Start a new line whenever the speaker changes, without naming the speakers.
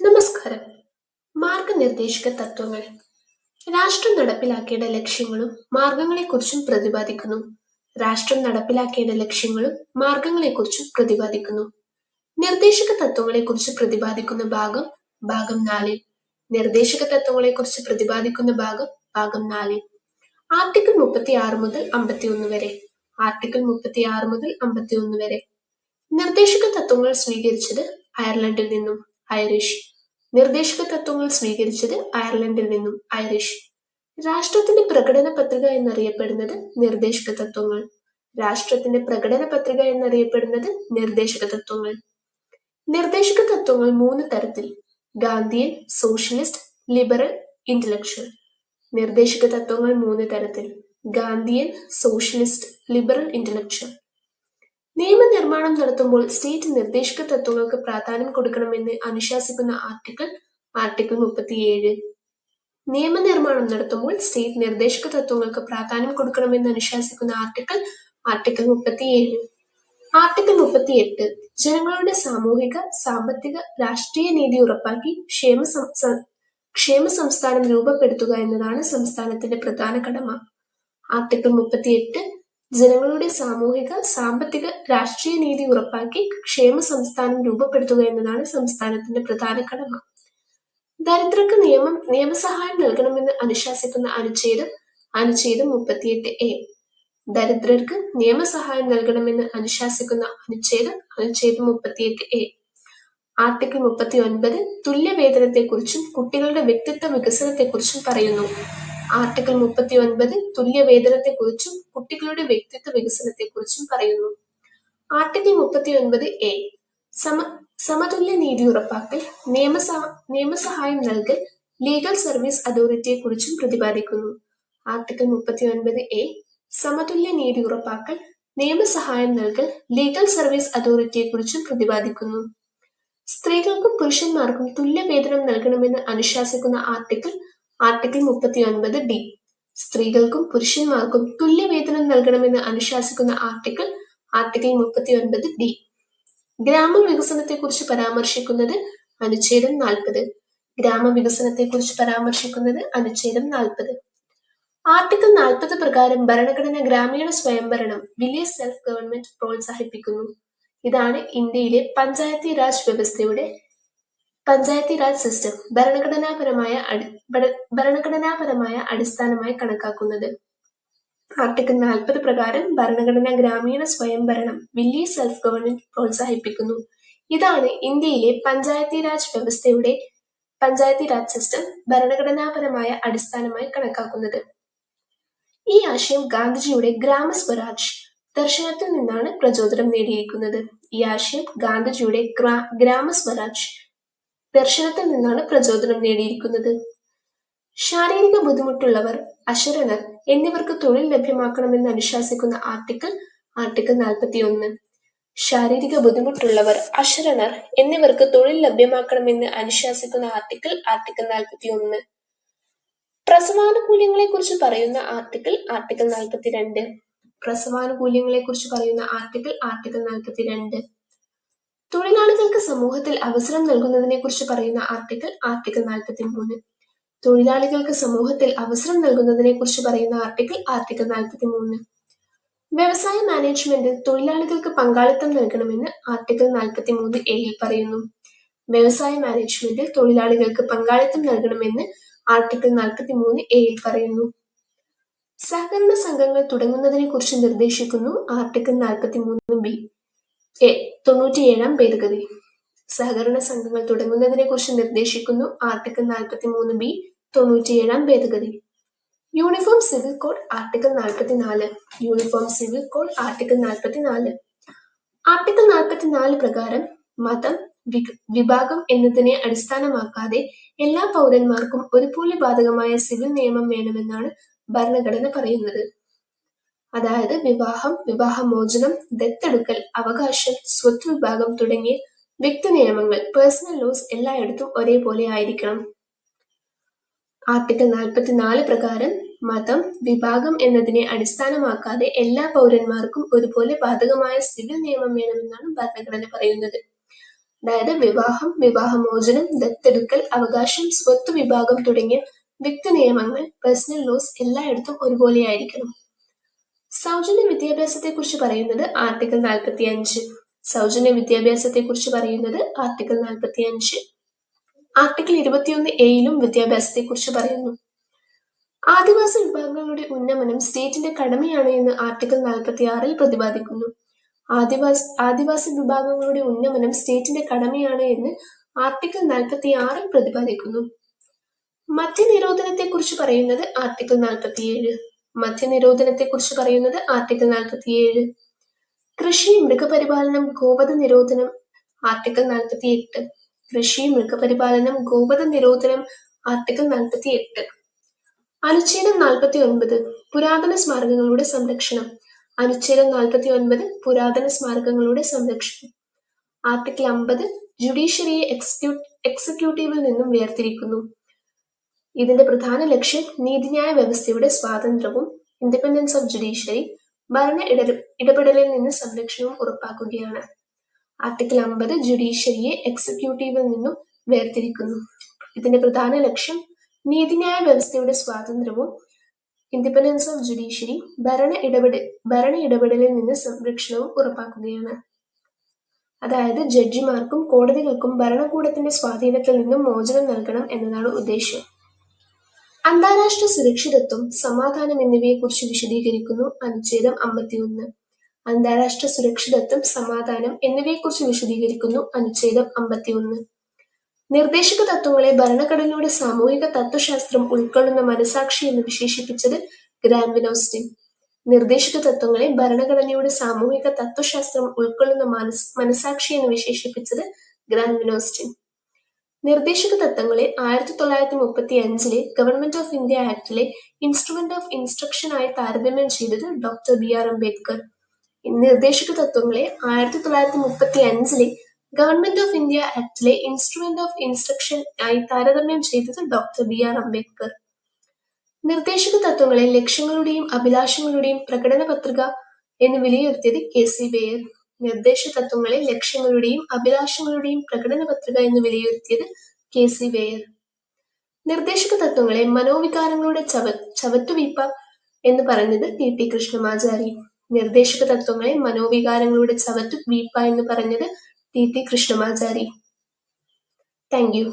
നമസ്കാരം. മാർഗനിർദ്ദേശക തത്വങ്ങൾ. രാഷ്ട്രം നടപ്പിലാക്കേണ്ട ലക്ഷ്യങ്ങളും മാർഗങ്ങളെക്കുറിച്ചും പ്രതിപാദിക്കുന്നു. രാഷ്ട്രം നടപ്പിലാക്കേണ്ട ലക്ഷ്യങ്ങളും മാർഗങ്ങളെക്കുറിച്ചും പ്രതിപാദിക്കുന്നു. നിർദ്ദേശക തത്വങ്ങളെക്കുറിച്ച് പ്രതിപാദിക്കുന്ന ഭാഗം ഭാഗം നാല്. നിർദ്ദേശക തത്വങ്ങളെക്കുറിച്ച് പ്രതിപാദിക്കുന്ന ഭാഗം ഭാഗം നാല്. ആർട്ടിക്കിൾ മുപ്പത്തി ആറ് മുതൽ അമ്പത്തി ഒന്ന് വരെ. ആർട്ടിക്കിൾ മുപ്പത്തി ആറ് മുതൽ അമ്പത്തി ഒന്ന് വരെ. നിർദ്ദേശക തത്വങ്ങൾ സ്വീകരിച്ചത് അയർലൻഡിൽ നിന്നും. ഐറിഷ്. നിർദ്ദേശക തത്വങ്ങൾ സ്വീകരിച്ചത് അയർലൻഡിൽ നിന്നും ഐറിഷ്. രാഷ്ട്രത്തിന്റെ പ്രകടന പത്രിക എന്നറിയപ്പെടുന്നത് നിർദ്ദേശക തത്വങ്ങൾ. രാഷ്ട്രത്തിന്റെ പ്രകടന പത്രിക എന്നറിയപ്പെടുന്നത് നിർദ്ദേശക തത്വങ്ങൾ. നിർദ്ദേശക തത്വങ്ങൾ മൂന്ന് തരത്തിൽ. Gandhian socialist liberal intellectual. നിർദ്ദേശക തത്വങ്ങൾ മൂന്ന് തരത്തിൽ. Gandhian socialist liberal intellectual. നിയമനിർമ്മാണം നടത്തുമ്പോൾ സ്റ്റേറ്റ് നിർദ്ദേശക തത്വങ്ങൾക്ക് പ്രാധാന്യം കൊടുക്കണമെന്ന് അനുശാസിക്കുന്ന ആർട്ടിക്കിൾ ആർട്ടിക്കിൾ മുപ്പത്തിയേഴ്. നിയമനിർമ്മാണം നടത്തുമ്പോൾ സ്റ്റേറ്റ് നിർദ്ദേശക തത്വങ്ങൾക്ക് പ്രാധാന്യം കൊടുക്കണമെന്ന് അനുശാസിക്കുന്ന ആർട്ടിക്കിൾ ആർട്ടിക്കിൾ മുപ്പത്തിയേഴ്. ആർട്ടിക്കിൾ മുപ്പത്തിയെട്ട് ജനങ്ങളുടെ സാമൂഹിക സാമ്പത്തിക രാഷ്ട്രീയ നീതി ഉറപ്പാക്കി ക്ഷേമ ക്ഷേമ സംസ്ഥാനം രൂപപ്പെടുത്തുക എന്നതാണ് സംസ്ഥാനത്തിന്റെ പ്രധാന കടമ. ആർട്ടിക്കിൾ മുപ്പത്തിയെട്ട് ജനങ്ങളുടെ സാമൂഹിക സാമ്പത്തിക രാഷ്ട്രീയ നീതി ഉറപ്പാക്കി ക്ഷേമ സംസ്ഥാനം രൂപപ്പെടുത്തുക എന്നതാണ് സംസ്ഥാനത്തിന്റെ പ്രധാന കടമ. ദരിദ്രർക്ക് നിയമം നിയമസഹായം നൽകണമെന്ന് അനുശാസിക്കുന്ന അനുച്ഛേദം അനുച്ഛേദം മുപ്പത്തിയെട്ട് എ. ദരിദ്രർക്ക് നിയമസഹായം നൽകണമെന്ന് അനുശാസിക്കുന്ന അനുച്ഛേദം അനുച്ഛേദം മുപ്പത്തിയെട്ട് എ. ആർട്ടിക്കിൾ മുപ്പത്തി ഒൻപത് തുല്യവേതനത്തെക്കുറിച്ചും കുട്ടികളുടെ വ്യക്തിത്വ വികസനത്തെക്കുറിച്ചും പറയുന്നു. ആർട്ടിക്കിൾ മുപ്പത്തി ഒൻപത് തുല്യവേതനത്തെക്കുറിച്ചും കുട്ടികളുടെ വ്യക്തിത്വ വികസനത്തെക്കുറിച്ചും പറയുന്നു. ആർട്ടിക്കിൾ മുപ്പത്തി ഒൻപത് എ സമ സമതുല്യ നീതി ഉറപ്പാക്കൽ നിയമസ നിയമസഹായം നൽകൽ ലീഗൽ സർവീസ് അതോറിറ്റിയെക്കുറിച്ചും പ്രതിപാദിക്കുന്നു. ആർട്ടിക്കിൾ മുപ്പത്തി ഒൻപത് എ സമതുല്യ നീതി ഉറപ്പാക്കൽ നിയമസഹായം നൽകൽ ലീഗൽ സർവീസ് അതോറിറ്റിയെക്കുറിച്ചും പ്രതിപാദിക്കുന്നു. സ്ത്രീകൾക്കും പുരുഷന്മാർക്കും തുല്യ വേതനം നൽകണമെന്ന് അനുശാസിക്കുന്ന ആർട്ടിക്കിൾ ആർട്ടിക്കിൾ മുപ്പത്തി ഒൻപത് ഡി. സ്ത്രീകൾക്കും പുരുഷന്മാർക്കും തുല്യ വേതനം നൽകണമെന്ന് അനുശാസിക്കുന്ന ആർട്ടിക്കിൾ ആർട്ടിക്കിൾ മുപ്പത്തി ഒൻപത് ഡി. ഗ്രാമവികസനത്തെക്കുറിച്ച് പരാമർശിക്കുന്നത് അനുച്ഛേദം നാൽപ്പത്. ഗ്രാമവികസനത്തെക്കുറിച്ച് പരാമർശിക്കുന്നത് അനുച്ഛേദം നാൽപ്പത്. ആർട്ടിക്കിൾ നാൽപ്പത് പ്രകാരം ഭരണഘടന ഗ്രാമീണ സ്വയംഭരണം വില്ലേജ് സെൽഫ് ഗവൺമെന്റ് പ്രോത്സാഹിപ്പിക്കുന്നു. ഇതാണ് ഇന്ത്യയിലെ പഞ്ചായത്തി രാജ് വ്യവസ്ഥയുടെ പഞ്ചായത്തി രാജ് സിസ്റ്റം ഭരണഘടനാപരമായ ഭരണഘടനാപരമായ അടിസ്ഥാനമായി കണക്കാക്കുന്നത്. ആർട്ടിക്കിൾ നാൽപ്പത് പ്രകാരം ഭരണഘടന ഗ്രാമീണ സ്വയംഭരണം വില്ലേജ് സെൽഫ് ഗവൺമെന്റ് പ്രോത്സാഹിപ്പിക്കുന്നു. ഇതാണ് ഇന്ത്യയിലെ പഞ്ചായത്തി രാജ് വ്യവസ്ഥയുടെ പഞ്ചായത്തി രാജ് സിസ്റ്റം ഭരണഘടനാപരമായ അടിസ്ഥാനമായി കണക്കാക്കുന്നത്. ഈ ആശയം ഗാന്ധിജിയുടെ ഗ്രാമസ്വരാജ് ദർശനത്തിൽ നിന്നാണ് പ്രചോദനം നേടിയിരിക്കുന്നത്. ഈ ആശയം ഗാന്ധിജിയുടെ ഗ്രാ- ഗ്രാമസ്വരാജ് ദർശനത്തിൽ നിന്നാണ് പ്രചോദനം നേടിയിരിക്കുന്നത്. ശാരീരിക ബുദ്ധിമുട്ടുള്ളവർ അശരണർ എന്നിവർക്ക് തൊഴിൽ ലഭ്യമാക്കണമെന്ന് അനുശാസിക്കുന്ന ആർട്ടിക്കിൾ ആർട്ടിക്കിൾ നാൽപ്പത്തി ഒന്ന് ശാരീരിക ബുദ്ധിമുട്ടുള്ളവർ അശരണർ എന്നിവർക്ക് തൊഴിൽ ലഭ്യമാക്കണമെന്ന് അനുശാസിക്കുന്ന ആർട്ടിക്കിൾ ആർട്ടിക്കിൾ നാൽപ്പത്തി ഒന്ന് പ്രസവാനുകൂല്യങ്ങളെ കുറിച്ച് പറയുന്ന ആർട്ടിക്കിൾ ആർട്ടിക്കിൾ നാൽപ്പത്തിരണ്ട്. പ്രസവാനുകൂല്യങ്ങളെ കുറിച്ച് പറയുന്ന ആർട്ടിക്കിൾ ആർട്ടിക്കിൾ നാൽപ്പത്തിരണ്ട്. തൊഴിലാളികൾക്ക് സമൂഹത്തിൽ അവസരം നൽകുന്നതിനെ കുറിച്ച് പറയുന്ന ആർട്ടിക്കിൾ ആർട്ടിക്കിൾ നാൽപ്പത്തി മൂന്ന് തൊഴിലാളികൾക്ക് സമൂഹത്തിൽ അവസരം നൽകുന്നതിനെ കുറിച്ച് പറയുന്ന ആർട്ടിക്കിൾ ആർട്ടിക്കിൾ നാൽപ്പത്തി മൂന്ന് വ്യവസായ മാനേജ്മെന്റിൽ തൊഴിലാളികൾക്ക് പങ്കാളിത്തം നൽകണമെന്ന് ആർട്ടിക്കിൾ നാൽപ്പത്തി മൂന്ന് എയിൽ പറയുന്നു. വ്യവസായ മാനേജ്മെന്റിൽ തൊഴിലാളികൾക്ക് പങ്കാളിത്തം നൽകണമെന്ന് ആർട്ടിക്കിൾ നാൽപ്പത്തി മൂന്ന് എയിൽ പറയുന്നു. സഹകരണ സംഘങ്ങൾ തുടങ്ങുന്നതിനെ കുറിച്ച് നിർദ്ദേശിക്കുന്നു ആർട്ടിക്കിൾ നാൽപ്പത്തി മൂന്ന് ബി തൊണ്ണൂറ്റിയേഴാം ഭേദഗതി. സഹകരണ സംഘങ്ങൾ തുടങ്ങുന്നതിനെ കുറിച്ച് നിർദ്ദേശിക്കുന്നു ആർട്ടിക്കിൾ നാൽപ്പത്തി മൂന്ന് ബി തൊണ്ണൂറ്റിയേഴാം ഭേദഗതി. യൂണിഫോം സിവിൽ കോഡ് ആർട്ടിക്കിൾ നാൽപ്പത്തിനാല് യൂണിഫോം സിവിൽ കോഡ് ആർട്ടിക്കിൾ നാൽപ്പത്തിനാല് ആർട്ടിക്കിൾ നാൽപ്പത്തിനാല് പ്രകാരം മതം വിഭാഗം എന്നതിനെ അടിസ്ഥാനമാക്കാതെ എല്ലാ പൗരന്മാർക്കും ഒരുപോലെ ബാധകമായ സിവിൽ നിയമം വേണമെന്നാണ് ഭരണഘടന പറയുന്നത്. അതായത് വിവാഹം വിവാഹമോചനം ദത്തെടുക്കൽ അവകാശം സ്വത്ത് വിഭാഗം തുടങ്ങിയ വ്യക്തി നിയമങ്ങൾ പേഴ്സണൽ ലോസ് എല്ലായിടത്തും ഒരേപോലെ ആയിരിക്കണം. ആർട്ടിക്കിൾ നാൽപ്പത്തിനാല് പ്രകാരം മതം വിഭാഗം എന്നതിനെ അടിസ്ഥാനമാക്കാതെ എല്ലാ പൗരന്മാർക്കും ഒരുപോലെ ബാധകമായ സിവിൽ നിയമം വേണമെന്നാണ് ഭരണഘടന പറയുന്നത്. അതായത് വിവാഹം വിവാഹമോചനം ദത്തെടുക്കൽ അവകാശം സ്വത്ത് വിഭാഗം തുടങ്ങിയ വ്യക്തി നിയമങ്ങൾ പേഴ്സണൽ ലോസ് എല്ലായിടത്തും ഒരുപോലെയായിരിക്കണം. സൗജന്യ വിദ്യാഭ്യാസത്തെക്കുറിച്ച് പറയുന്നത് ആർട്ടിക്കിൾ നാൽപ്പത്തി അഞ്ച് സൗജന്യ വിദ്യാഭ്യാസത്തെക്കുറിച്ച് പറയുന്നത് ആർട്ടിക്കിൾ നാൽപ്പത്തി അഞ്ച് ആർട്ടിക്കിൾ ഇരുപത്തിയൊന്ന് എയിലും വിദ്യാഭ്യാസത്തെക്കുറിച്ച് പറയുന്നു. ആദിവാസി വിഭാഗങ്ങളുടെ ഉന്നമനം സ്റ്റേറ്റിന്റെ കടമയാണ് എന്ന് ആർട്ടിക്കിൾ നാൽപ്പത്തി ആറിൽ പ്രതിപാദിക്കുന്നു. ആദിവാസി ആദിവാസി വിഭാഗങ്ങളുടെ ഉന്നമനം സ്റ്റേറ്റിന്റെ കടമയാണ് എന്ന് ആർട്ടിക്കിൾ നാൽപ്പത്തി ആറിൽ പ്രതിപാദിക്കുന്നു. മദ്യനിരോധനത്തെക്കുറിച്ച് പറയുന്നത് ആർട്ടിക്കിൾ നാൽപ്പത്തിയേഴ് മദ്യനിരോധനത്തെക്കുറിച്ച് പറയുന്നത് ആർട്ടിക്കിൾ നാൽപ്പത്തിയേഴ് കൃഷി മൃഗപരിപാലനം ഗോവധ നിരോധനം ആർട്ടിക്കിൾ നാൽപ്പത്തി എട്ട് കൃഷി മൃഗപരിപാലനം ഗോവധ നിരോധനം ആർട്ടിക്കിൾ നാൽപ്പത്തി എട്ട് അനുച്ഛേദം നാൽപ്പത്തി ഒൻപത് പുരാതന സ്മാരകങ്ങളുടെ സംരക്ഷണം. അനുച്ഛേദം നാൽപ്പത്തി ഒൻപത് പുരാതന സ്മാരകങ്ങളുടെ സംരക്ഷണം. ആർട്ടിക്കിൾ അമ്പത് ജുഡീഷ്യറിയെ എക്സിക്യൂ എക്സിക്യൂട്ടീവിൽ നിന്നും വേർതിരിക്കുന്നു. ഇതിന്റെ പ്രധാന ലക്ഷ്യം നീതിന്യായ വ്യവസ്ഥയുടെ സ്വാതന്ത്ര്യവും ഇൻഡിപെൻഡൻസ് ഓഫ് ജുഡീഷ്യറി ഭരണ ഇട ഇടപെടലിൽ നിന്ന് സംരക്ഷണവും ഉറപ്പാക്കുകയാണ്. ആർട്ടിക്കിൾ അമ്പത് ജുഡീഷ്യറിയെ എക്സിക്യൂട്ടീവിൽ നിന്നും വേർതിരിക്കുന്നു. ഇതിന്റെ പ്രധാന ലക്ഷ്യം നീതിന്യായ വ്യവസ്ഥയുടെ സ്വാതന്ത്ര്യവും ഇൻഡിപെൻഡൻസ് ഓഫ് ജുഡീഷ്യറി ഭരണ ഇടപെട ഭരണ ഇടപെടലിൽ നിന്ന് സംരക്ഷണവും ഉറപ്പാക്കുകയാണ്. അതായത് ജഡ്ജിമാർക്കും കോടതികൾക്കും ഭരണകൂടത്തിന്റെ സ്വാധീനത്തിൽ നിന്നും മോചനം നൽകണം എന്നതാണ് ഉദ്ദേശ്യം അന്താരാഷ്ട്ര സുരക്ഷിതത്വം സമാധാനം എന്നിവയെക്കുറിച്ച് വിശദീകരിക്കുന്നു അനുച്ഛേദം അമ്പത്തിയൊന്ന്. അന്താരാഷ്ട്ര സുരക്ഷിതത്വം സമാധാനം എന്നിവയെക്കുറിച്ച് വിശദീകരിക്കുന്നു അനുച്ഛേദം അമ്പത്തിയൊന്ന്. നിർദ്ദേശക തത്വങ്ങളെ ഭരണഘടനയുടെ സാമൂഹിക തത്വശാസ്ത്രം ഉൾക്കൊള്ളുന്ന മനസാക്ഷി എന്ന് വിശേഷിപ്പിച്ചത് ഗ്രാൻവിനോസ്റ്റിൻ നിർദ്ദേശക തത്വങ്ങളെ ഭരണഘടനയുടെ സാമൂഹിക തത്വശാസ്ത്രം ഉൾക്കൊള്ളുന്ന മനസ് മനസാക്ഷി എന്ന് വിശേഷിപ്പിച്ചത് ഗ്രാൻവിനോസ്റ്റിൻ നിർദ്ദേശക തത്വങ്ങളെ ആയിരത്തി തൊള്ളായിരത്തി മുപ്പത്തി അഞ്ചിലെ ഗവൺമെന്റ് ഓഫ് ഇന്ത്യ ആക്ടിലെ ഇൻസ്ട്രുമെന്റ് ഓഫ് ഇൻസ്ട്രക്ഷൻ ആയി താരതമ്യം ചെയ്തത് ഡോക്ടർ ബി ആർ അംബേദ്കർ നിർദ്ദേശക തത്വങ്ങളെ ആയിരത്തി തൊള്ളായിരത്തി മുപ്പത്തി അഞ്ചിലെ ഗവൺമെന്റ് ഓഫ് ഇന്ത്യ ആക്ടിലെ ഇൻസ്ട്രുമെന്റ് ഓഫ് ഇൻസ്ട്രക്ഷൻ ആയി താരതമ്യം ചെയ്തത് ഡോക്ടർ ബി ആർ അംബേദ്കർ നിർദ്ദേശക തത്വങ്ങളെ ലക്ഷ്യങ്ങളുടെയും അഭിലാഷങ്ങളുടെയും പ്രകടന പത്രിക എന്ന് വിലയിരുത്തിയത് കെ സി ബേയർ നിർദ്ദേശ തത്വങ്ങളെ ലക്ഷ്യങ്ങളുടെയും അഭിലാഷങ്ങളുടെയും പ്രകടന പത്രിക എന്ന് വിലയിരുത്തിയത് കെ സി വേയർ നിർദ്ദേശക തത്വങ്ങളെ മനോവികാരങ്ങളുടെ ചവ ചവറ്റുവീപ്പ എന്ന് പറഞ്ഞത് ടി ടി കൃഷ്ണമാചാരി. നിർദ്ദേശക തത്വങ്ങളെ മനോവികാരങ്ങളുടെ ചവറ്റു വീപ്പ എന്ന് പറഞ്ഞത് T T Krishnamachari. Thank you.